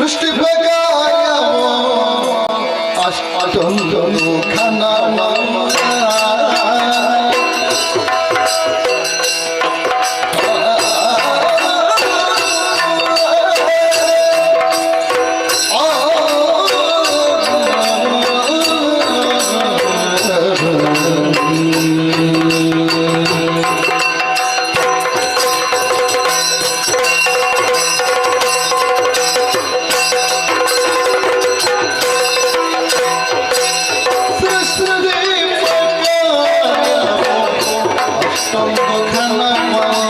সৃষ্টি আজ অচন্দ্র খানা মামা সম্পখানা পাওয়া